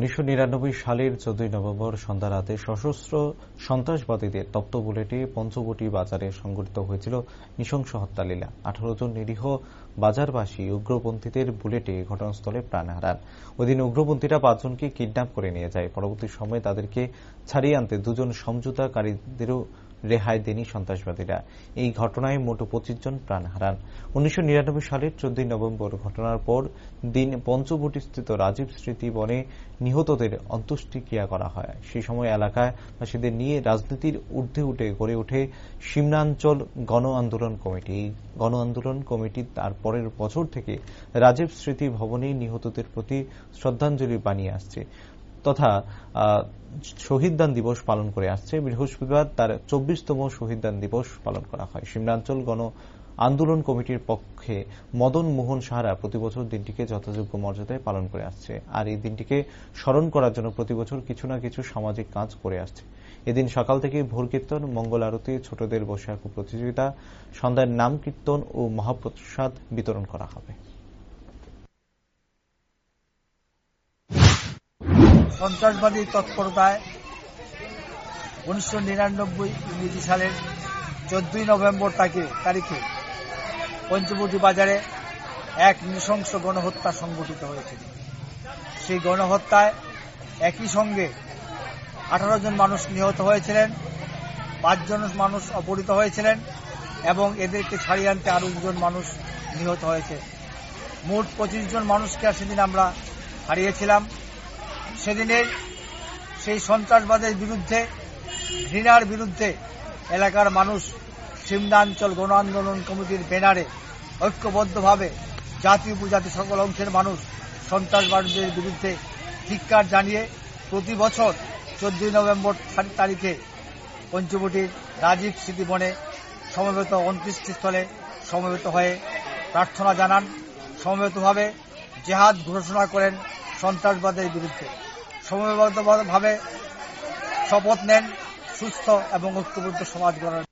উনিশশো নিরানব্বই সালের চোদ্দই নভেম্বর সন্ধ্যা রাতে সশস্ত্র সন্ত্রাসবাদীদের তপ্ত বুলেটে পঞ্চবটি বাজারে সংঘটিত হয়েছিল নৃশংস হত্যালীলা। আঠারো জন নিরীহ বাজারবাসী উগ্রপন্থীদের বুলেটে ঘটনাস্থলে প্রাণ হারান। ওইদিন উগ্রপন্থীরা পাঁচজনকে কিডন্যাপ করে নিয়ে যায়। পরবর্তী সময়ে তাদেরকে ছাড়িয়ে আনতে দুজন সমঝোতাকারীদেরও রেহাই দেনি সন্ত্রাসবাদীরা। এই ঘটনায় মোট পঁচিশ জন প্রাণ হারান। উনিশশো নিরানব্বই সালের চোদ্দই নভেম্বর ঘটনার পর দিন পঞ্চবটিস্থিত রাজীব স্মৃতি বনে নিহতদের অন্ত্যেষ্টিক্রিয়া করা হয়। সেই সময় এলাকায় বাসীদের নিয়ে রাজনীতির ঊর্ধ্বে উঠে গড়ে ওঠে সিমনাঞ্চল গণ আন্দোলন কমিটি। গণ আন্দোলন কমিটি তার পরের বছর থেকে রাজীব স্মৃতি ভবনে নিহতদের প্রতি শ্রদ্ধাঞ্জলি বানিয়ে আসছে। তথা শহীদদান দিবস পালন করে আসছে। বৃহস্পতিবার তার চব্বিশতম শহীদদান দিবস পালন করা হয়। সিমরাঞ্চল গণ আন্দোলন কমিটির পক্ষে মদন মোহন সাহারা প্রতিবছর দিনটিকে যথাযোগ্য মর্যাদায় পালন করে আসছে। আর এই দিনটিকে স্মরণ করার জন্য প্রতিবছর কিছু না কিছু সামাজিক কাজ করে আসছে। এদিন সকাল থেকে ভোর কীর্তন, মঙ্গল আরতি, ছোটদের বসে আঁকু প্রতিযোগিতা, সন্ধ্যায় নাম কীর্তন ও মহাপ্রসাদ বিতরণ করা হবে। সন্ত্রাসবাদী তৎপরতায় উনিশশো নিরানব্বই ইংরেজি সালের চোদ্দই নভেম্বর তাকে, তারিখে পঞ্চবটি বাজারে এক নৃশংস গণহত্যা সংঘটিত হয়েছিল সেই গণহত্যায় একই সঙ্গে আঠারো জন মানুষ নিহত হয়েছিলেন পাঁচজন মানুষ অপহৃত হয়েছিলেন এবং এদেরকে ছাড়িয়ে আনতে আরও দুজন মানুষ নিহত হয়েছে। মোট পঁচিশ জন মানুষকে সেদিন আমরা হারিয়েছিলাম। সেদিনের সেই সন্ত্রাসবাদের বিরুদ্ধে, ঘৃণার বিরুদ্ধে এলাকার মানুষ সিমনাঞ্চল গণ আন্দোলন কমিটির ব্যানারে ঐক্যবদ্ধভাবে জাতি উপজাতি সকল অংশের মানুষ সন্ত্রাসবাদের বিরুদ্ধে ধিক্কার জানিয়ে প্রতি বছর চোদ্দই নভেম্বর তারিখে পঞ্চবটির রাজীব স্মৃতিবনে সমবেত অন্ত্যেষ্টিস্থলে সমবেত হয়ে প্রার্থনা জানান। সমবেতভাবে জেহাদ ঘোষণা করেন সন্ত্রাসবাদের বিরুদ্ধে। সমবেতভাবে শপথ নেন সুস্থ এবং ঐক্যবদ্ধ সমাজ গড়ার